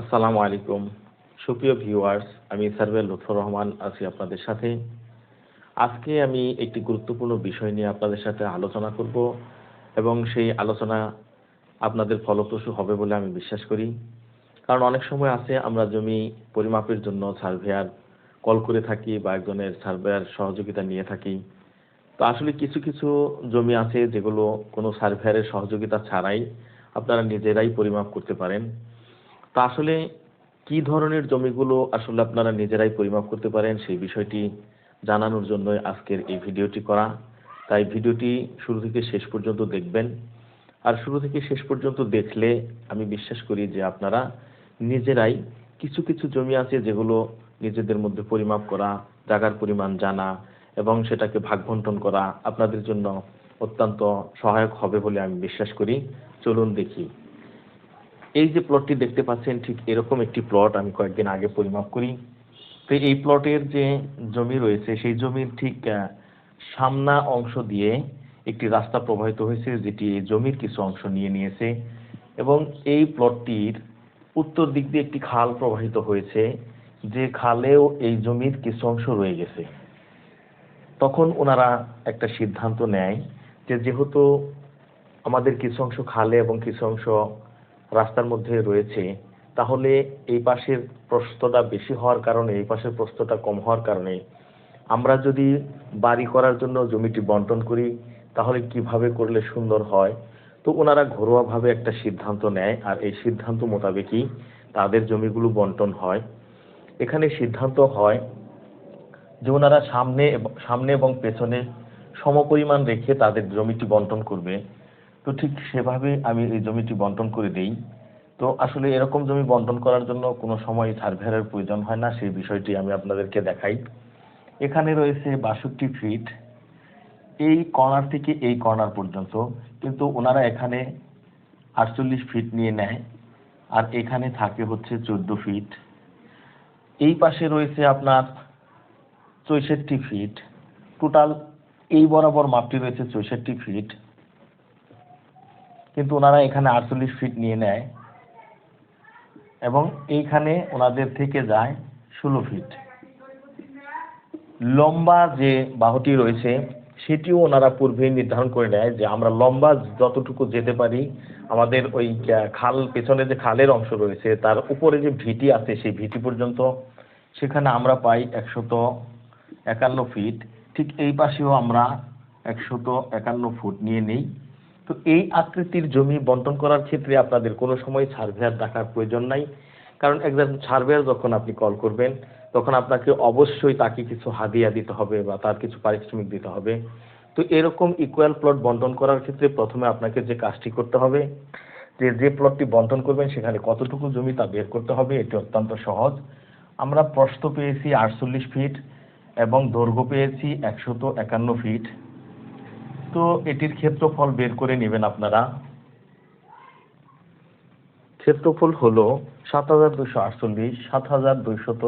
আসসালামু আলাইকুম। সুপ্রিয় ভিউয়ার্স, আমি সার্ভে লুৎফর রহমান আছি আপনাদের সাথে। আজকে আমি একটি গুরুত্বপূর্ণ বিষয় নিয়ে আপনাদের সাথে আলোচনা করব এবং সেই আলোচনা আপনাদের ফলপ্রসূ হবে বলে আমি বিশ্বাস করি। কারণ অনেক সময় আছে, আমরা জমি পরিমাপের জন্য সার্ভেয়ার কল করে থাকি বা একজনের সার্ভেয়ার সহযোগিতা নিয়ে থাকি। তো আসলে কিছু কিছু জমি আছে যেগুলো কোনো সার্ভেয়ারের সহযোগিতা ছাড়াই আপনারা নিজেরাই পরিমাপ করতে পারেন। তা আসলে কি ধরনের জমিগুলো আসলে আপনারা নিজেরাই পরিমাপ করতে পারেন, সেই বিষয়টি জানানোর জন্য আজকের এই ভিডিওটি করা। তাই ভিডিওটি শুরু থেকে শেষ পর্যন্ত দেখবেন। আর শুরু থেকে শেষ পর্যন্ত দেখলে আমি বিশ্বাস করি যে আপনারা নিজেরাই কিছু কিছু জমি আছে যেগুলো নিজেদের মধ্যে পরিমাপ করা, জায়গার পরিমাণ জানা এবং সেটাকে ভাগ বন্টন করা আপনাদের জন্য অত্যন্ত সহায়ক হবে বলে আমি বিশ্বাস করি। চলুন দেখি। এই যে প্লটটি দেখতে পাচ্ছেন, ঠিক এরকম একটি প্লট আমি কয়েকদিন আগে পরিমাপ করি। তো এই প্লটের যে জমি রয়েছে, সেই জমির ঠিক সামনা অংশ দিয়ে একটি রাস্তা প্রবাহিত হয়েছে, যেটি এই জমির কিছু অংশ নিয়ে নিয়েছে। এবং এই প্লটটির উত্তর দিক দিয়ে একটি খাল প্রবাহিত হয়েছে, যে খালেও এই জমির কিছু অংশ রয়ে গেছে। তখন ওনারা একটা সিদ্ধান্ত নেয় যে যেহেতু আমাদের কিছু অংশ খালে এবং কিছু অংশ রাস্তার মধ্যে রয়েছে, তাহলে এই পাশের প্রস্তটা বেশি হওয়ার কারণে, এই পাশের প্রস্তটা কম হওয়ার কারণে, আমরা যদি বাড়ি করার জন্য জমিটি বন্টন করি, তাহলে কীভাবে করলে সুন্দর হয়? তো ওনারা ঘরোয়াভাবে একটা সিদ্ধান্ত নেয়, আর এই সিদ্ধান্ত মোতাবেকই তাদের জমিগুলো বন্টন হয়। এখানে সিদ্ধান্ত হয় যে ওনারা সামনে সামনে এবং পেছনে সমপরিমাণ রেখে তাদের জমিটি বন্টন করবে। তো ঠিক সেভাবে আমি এই জমিটি বন্টন করে দেই। তো আসলে এরকম জমি বন্টন করার জন্য কোনো সময় সার্ভেয়ারের প্রয়োজন হয় না, সেই বিষয়টি আমি আপনাদেরকে দেখাই। এখানে রয়েছে বাষট্টি ফিট। এই কর্নার থেকে এই কর্নার পর্যন্ত। কিন্তু ওনারা এখানে আটচল্লিশ ফিট নিয়ে নেয়, আর এখানে থাকে হচ্ছে চোদ্দ ফিট। এই পাশে রয়েছে আপনার চৌষট্টি ফিট। টোটাল এই বরাবর মাপটি রয়েছে চৌষট্টি ফিট। কিন্তু ওনারা এখানে আটচল্লিশ ফিট নিয়ে নেয় এবং এইখানে ওনাদের থেকে যায় ষোলো ফিট লম্বা যে বাহুটি রয়েছে, সেটিও ওনারা পূর্বেই নির্ধারণ করে নেয় যে আমরা লম্বা যতটুকু যেতে পারি, আমাদের ওই খাল, পেছনে যে খালের অংশ রয়েছে, তার উপরে যে ভিটি আছে, সেই ভিটি পর্যন্ত, সেখানে আমরা পাই একশত একান্ন ফিট ঠিক এই পাশেও আমরা একশত একান্ন ফুট নিয়ে নেই। তো এই আকৃতির জমি বন্টন করার ক্ষেত্রে আপনাদের কোনো সময় সার্ভেয়ার ডাকার প্রয়োজন নাই। কারণ একজন সার্ভেয়ার যখন আপনি কল করবেন, তখন আপনাকে অবশ্যই তাকে কিছু হাদিয়া দিতে হবে বা তার কিছু পারিশ্রমিক দিতে হবে। তো এরকম ইকুয়াল প্লট বন্টন করার ক্ষেত্রে প্রথমে আপনাকে যে কাজটি করতে হবে, যে যে প্লটটি বন্টন করবেন, সেখানে কতটুকু জমি তা বের করতে হবে, এটি অত্যন্ত সহজ। আমরা প্রস্থ পেয়েছি আটচল্লিশ ফিট এবং দৈর্ঘ্য পেয়েছি একশত একান্ন ফিট। তো এটির ক্ষেত্রফল বের করে নেবেন আপনারা। ক্ষেত্রফল হলো সাত হাজার দুশো আটচল্লিশ, সাত হাজার দুইশত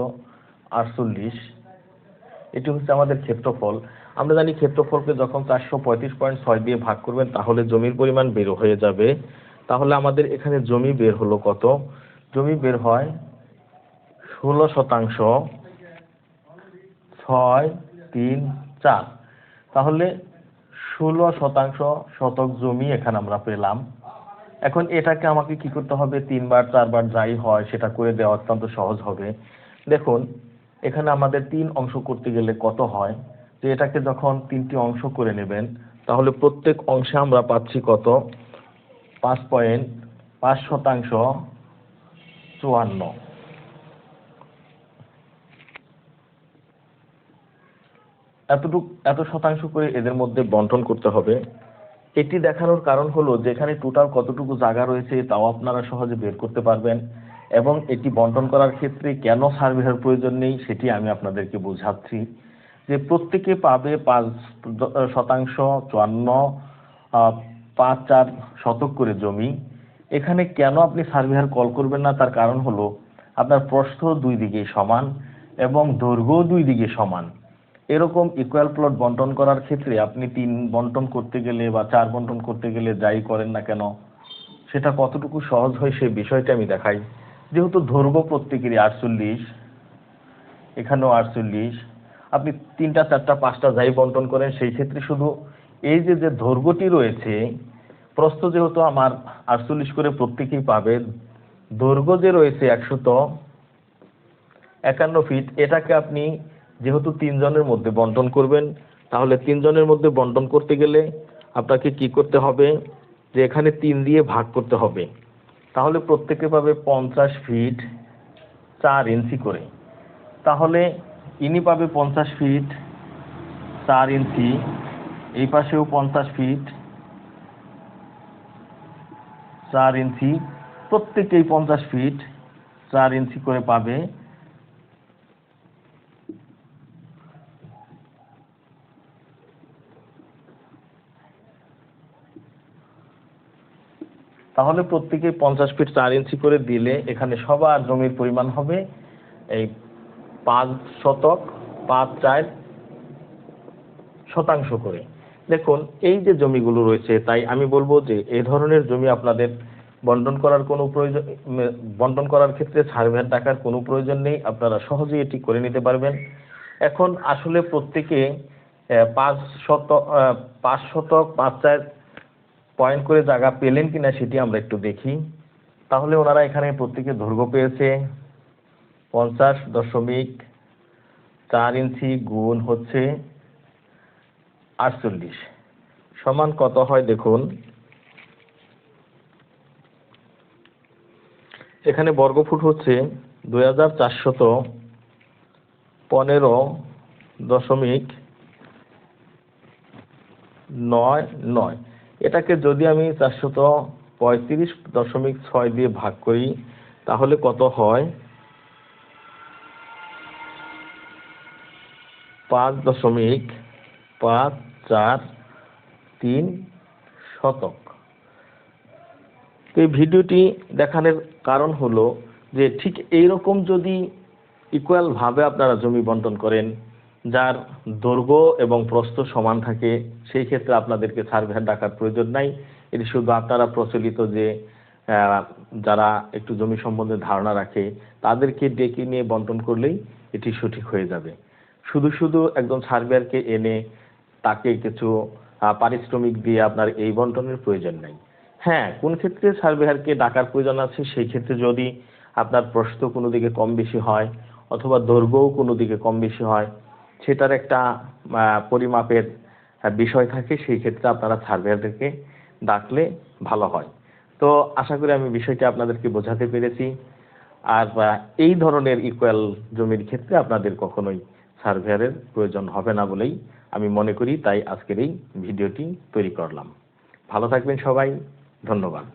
আটচল্লিশ। এটি হচ্ছে আমাদের ক্ষেত্রফল। আমরা জানি ক্ষেত্রফলকে যখন চারশো পঁয়ত্রিশ পয়েন্ট ছয় দিয়ে ভাগ করবেন, তাহলে জমির পরিমাণ বের হয়ে যাবে। তাহলে আমাদের এখানে জমি বের হলো কত? জমি বের হয় ষোলো শতাংশ, ছয়, তিন, চার। তাহলে ষোলো শতাংশ শতক জমি এখানে আমরা পেলাম। এখন এটাকে আমাকে কি করতে হবে? তিনবার, চারবার যাই হয়, সেটা করে দেওয়া অত্যন্ত সহজ হবে। দেখুন, এখানে আমাদের তিন অংশ করতে গেলে কত হয়? যে এটাকে যখন তিনটি অংশ করে নেবেন, তাহলে প্রত্যেক অংশে আমরা পাচ্ছি কত? পাঁচ পয়েন্ট পাঁচ শতাংশ চুয়ান্ন। এতটুক, এত শতাংশ করে এদের মধ্যে বন্টন করতে হবে। এটি দেখানোর কারণ হলো যেখানে টোটাল কতটুকু জায়গা রয়েছে তাও আপনারা সহজে বের করতে পারবেন এবং এটি বন্টন করার ক্ষেত্রে কেন সার্ভের প্রয়োজন নেই সেটি আমি আপনাদেরকে বোঝাচ্ছি যে প্রত্যেকে পাবে পাঁচ শতাংশ, চুয়ান্ন পাঁচ, চার শতক করে জমি। এখানে কেন আপনি সার্ভেয়ার কল করবেন না তার কারণ হলো আপনার প্রস্থ দুই দিকে সমান এবং দৈর্ঘ্য দুই দিকে সমান। এরকম ইকুয়াল প্লট বন্টন করার ক্ষেত্রে আপনি তিন বন্টন করতে গেলে বা চার বন্টন করতে গেলে যাই করেন না কেন, সেটা কতটুকু সহজ হয় সেই বিষয়টা আমি দেখাই। যেহেতু দৈর্ঘ্য প্রত্যেকেরই আটচল্লিশ, এখানেও আটচল্লিশ, আপনি তিনটা, চারটা, পাঁচটা যাই বন্টন করেন, সেই ক্ষেত্রে শুধু এই যে যে দৈর্ঘ্যটি রয়েছে, প্রস্থ যেহেতু আমার আটচল্লিশ করে প্রত্যেকেই পাবে দৈর্ঘ্য যে রয়েছে একশত একান্ন ফিট এটাকে আপনি যেহেতু তিনজনের মধ্যে বন্টন করবেন, তাহলে তিনজনের মধ্যে বন্টন করতে গেলে আপনাকে কি করতে হবে? যে এখানে তিন দিয়ে ভাগ করতে হবে। তাহলে প্রত্যেকে পাবে পঞ্চাশ ফিট চার ইঞ্চি করে। তাহলে ইনি পাবে পঞ্চাশ ফিট চার ইঞ্চি, এই পাশেও পঞ্চাশ ফিট চার ইঞ্চি, প্রত্যেকেই পঞ্চাশ ফিট চার ইঞ্চি করে পাবে। তাহলে প্রত্যেকে পঞ্চাশ ফিট চার ইঞ্চি করে দিলে এখানে সবার জমির পরিমাণ হবে এই পাঁচ শতক, পাঁচ চার শতাংশ করে। দেখুন, এই যে জমিগুলো রয়েছে, তাই আমি বলব যে এ ধরনের জমি আপনাদের বন্টন করার কোনো প্রয়োজন, বন্টন করার ক্ষেত্রে সার্ভের টাকার কোনো প্রয়োজন নেই, আপনারা সহজেই এটি করে নিতে পারবেন। এখন আসলে প্রত্যেকে পাঁচ শত পাঁচ শতক, পাঁচ চার পয়েন্ট করে জায়গা পেলেন কিনা সেটি আমরা একটু দেখি। তাহলে ওনারা এখানে প্রত্যেকে দৈর্ঘ্য পেয়েছে। পঞ্চাশ দশমিক চার ইঞ্চি গুণ হচ্ছে আটচল্লিশ। সমান কত হয় দেখুন। এখানে বর্গফুট হচ্ছে দুই হাজার চারশত পনেরো দশমিক নয় নয়। এটাকে যদি আমি চারশত পঁয়ত্রিশ দশমিক ছয় দিয়ে ভাগ করি, তাহলে কত হয়? পাঁচ দশমিক পাঁচ চার তিন শতক। এই ভিডিওটি দেখানোর কারণ হলো যে ঠিক এইরকম যদি ইকুয়াল ভাবে আপনারা জমি বন্টন করেন যার দৈর্ঘ্য এবং প্রস্থ সমান থাকে, সেই ক্ষেত্রে আপনাদেরকে সার্ভেয়ার ডাকার প্রয়োজন নাই। এটি শুধু আপনারা প্রচলিত যে যারা একটু জমি সম্বন্ধে ধারণা রাখে, তাদেরকে ডেকে নিয়ে বন্টন করলেই এটি সঠিক হয়ে যাবে। শুধু শুধু একজন সার্ভেয়ারকে এনে তাকে কিছু পারিশ্রমিক দিয়ে আপনার এই বন্টনের প্রয়োজন নাই। হ্যাঁ কোন ক্ষেত্রে সার্ভেয়ারকে ডাকার প্রয়োজন আছে, সেই ক্ষেত্রে যদি আপনার প্রস্থ কোনো দিকে কম বেশি হয়, অথবা দৈর্ঘ্যও কোনো দিকে কম বেশি হয় সেটার একটা পরিমাপের বিষয় থাকে, সেই ক্ষেত্রে আপনারা সার্ভেয়ারদেরকে ডাকলে ভালো হয়। তো আশা করি আমি বিষয়টি আপনাদেরকে বোঝাতে পেরেছি। আর এই ধরনের ইকুয়াল জমির ক্ষেত্রে আপনাদের কখনোই সার্ভেয়ারের প্রয়োজন হবে না বলেই আমি মনে করি, তাই আজকের এই ভিডিওটি তৈরি করলাম। ভালো থাকবেন সবাই, ধন্যবাদ।